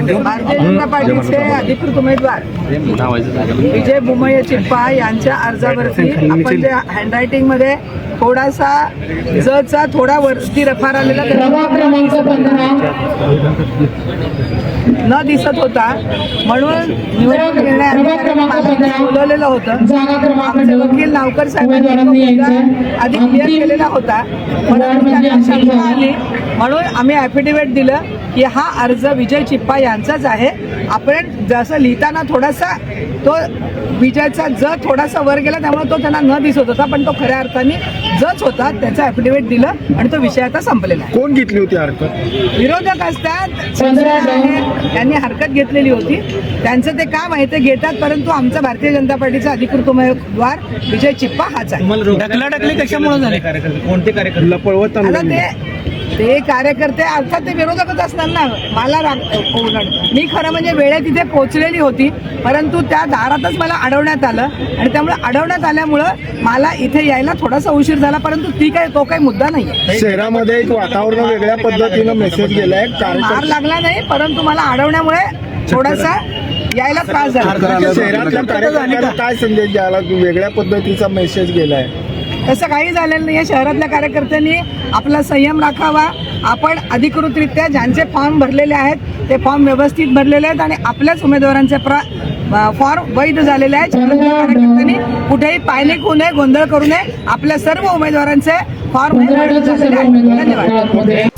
भारतीय जनता पार्टीचे अधिकृत उमेदवार. विजय बुमय चिप्पा यांच्या अर्जावरती आपण जे हँडरायटिंगमध्ये थोडासा जचा थोडा वरती रफार आलेला न दिसत होता. म्हणून निवडणूक निर्णय बोलवलेलं होतं. जागा क्रमांक आमचे वकील नावकर साहेबांनी आधी क्लिअर केलेला होता. परंतु म्हणजे. आली. म्हणून आम्ही ॲफिडेव्हिट दिलं की हा अर्ज विजय चिप्पा यांचाच आहे. आपण जसं लिहिताना थोडासा तो विजयचा ज थोडासा वर गेला त्यामुळे तो त्यांना न दिसत होता पण तो खऱ्या अर्थाने जच होता त्याचं ॲफिडेव्हिट दिलं आणि तो विषय आता संपलेला आहे. कोण घेतली होती हरकत? विरोधक असतात त्यांनी हरकत घेतलेली होती. त्यांचं ते काम आहे ते घेतात परंतु आमचा भारतीय जनता पार्टीचा अधिकृत उमेदवार विजय चिप्पा हाच आहे. ढकलाढकली कशामुळे झाली? कोणते कार्यक्रम पळवत आता आणलं ते ते कार्यकर्ते अर्थात ते विरोधकच असणार ना? मला राग ओरड. मी खरं म्हणजे वेळेत तिथे पोहोचलेली होती परंतु त्या दारातच मला अडवण्यात आलं आणि त्यामुळे अडवण्यात आल्यामुळं मला इथे यायला थोडासा उशीर झाला परंतु ती काय तो काही मुद्दा नाही. शहरामध्ये एक वातावरण वेगळ्या पद्धतीनं मेसेज गेलाय मार लागला नाही परंतु मला अडवण्यामुळे थोडासा यायला त्रास झाला. शहरातल्या काय संदेश द्यायला वेगळ्या पद्धतीचा मेसेज गेलाय? तसं काही झालेलं नाही आहे शहरातल्या कार्यकर्त्यांनी आपला संयम राखावा. आपण अधिकृतरित्या ज्यांचे फॉर्म भरलेले आहेत ते फॉर्म व्यवस्थित भरलेले आहेत आणि आपल्याच उमेदवारांचे प्र फॉर्म वैध झालेले आहेत. शहरातल्या कार्यकर्त्यांनी कुठेही पायनिक होऊ नये गोंधळ करू नये. आपल्या सर्व उमेदवारांचे फॉर्म वैध झालेले आहेत. धन्यवाद.